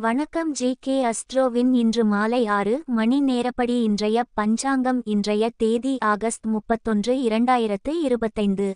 வணக்கம் G K அஸ்ட்ரோவின் இன்று மாலை ஆறு மணி நேரப்படி இன்றைய பஞ்சாங்கம் இன்றைய தேதி ஆகஸ்ட் முப்பத்தொன்று இரண்டாயிரத்து இருபத்தைந்து.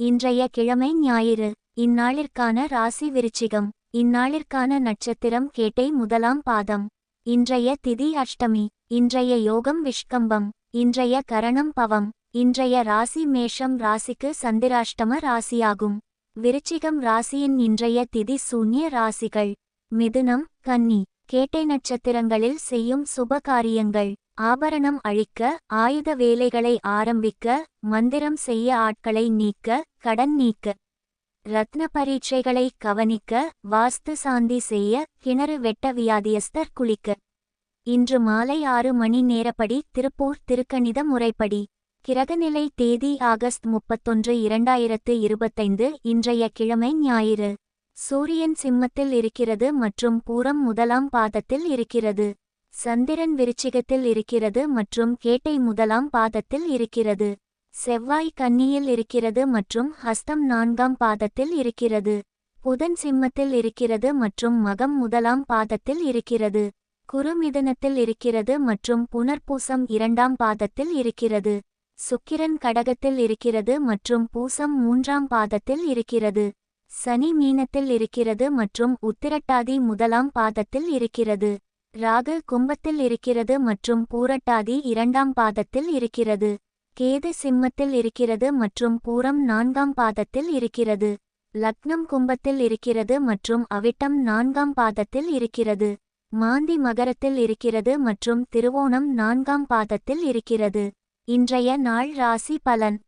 இன்றைய கிழமை ஞாயிறு. இந்நாளிற்கான ராசி விருச்சிகம். இந்நாளிற்கான நட்சத்திரம் கேட்டை முதலாம் பாதம். இன்றைய திதி அஷ்டமி. இன்றைய யோகம் விஷ்கம்பம். இன்றைய கரணம் பவம். இன்றைய ராசி மேஷம் ராசிக்கு சந்திராஷ்டம ராசியாகும். விருச்சிகம் ராசியின் இன்றைய திதி சூன்ய ராசிகள். மிதுனம் கன்னி கேட்டை நட்சத்திரங்களில் செய்யும் சுப காரியங்கள். ஆபரணம் அழிக்க ஆயுத வேலைகளை ஆரம்பிக்க மந்திரம் செய்ய ஆட்களை நீக்க கடன் நீக்க. ரத்ன பரீட்சைகளை கவனிக்க வாஸ்து சாந்தி செய்ய கிணறு வெட்ட வியாதியஸ்தர் குளிக்க. இன்று மாலை ஆறு மணி நேரப்படி திருப்பூர் திருக்கணித முறைப்படி. கிரகநிலை தேதி ஆகஸ்ட் முப்பத்தொன்று இரண்டாயிரத்து இருபத்தைந்து இன்றைய கிழமை ஞாயிறு. சூரியன் சிம்மத்தில் இருக்கிறது மற்றும் பூரம் முதலாம் பாதத்தில் இருக்கிறது. சந்திரன் விருச்சிகத்தில் இருக்கிறது மற்றும் கேட்டை முதலாம் பாதத்தில் இருக்கிறது. செவ்வாய் கன்னியில் இருக்கிறது மற்றும் ஹஸ்தம் நான்காம் பாதத்தில் இருக்கிறது. புதன் சிம்மத்தில் இருக்கிறது மற்றும் மகம் முதலாம் பாதத்தில் இருக்கிறது. குறுமிதனத்தில் இருக்கிறது மற்றும் புனர்பூசம் இரண்டாம் பாதத்தில் இருக்கிறது. சுக்கிரன் கடகத்தில் இருக்கிறது மற்றும் பூசம் மூன்றாம் பாதத்தில் இருக்கிறது. சனி மீனத்தில் இருக்கிறது மற்றும் உத்திரட்டாதி முதலாம் பாதத்தில் இருக்கிறது. ராகு கும்பத்தில் இருக்கிறது மற்றும் பூரட்டாதி இரண்டாம் பாதத்தில் இருக்கிறது. கேது சிம்மத்தில் இருக்கிறது மற்றும் பூரம் நான்காம் பாதத்தில் இருக்கிறது. லக்னம் கும்பத்தில் இருக்கிறது மற்றும் அவிட்டம் நான்காம் பாதத்தில் இருக்கிறது. மாந்தி மகரத்தில் இருக்கிறது மற்றும் திருவோணம் நான்காம் பாதத்தில் இருக்கிறது. இன்றைய நாள் ராசி பலன்.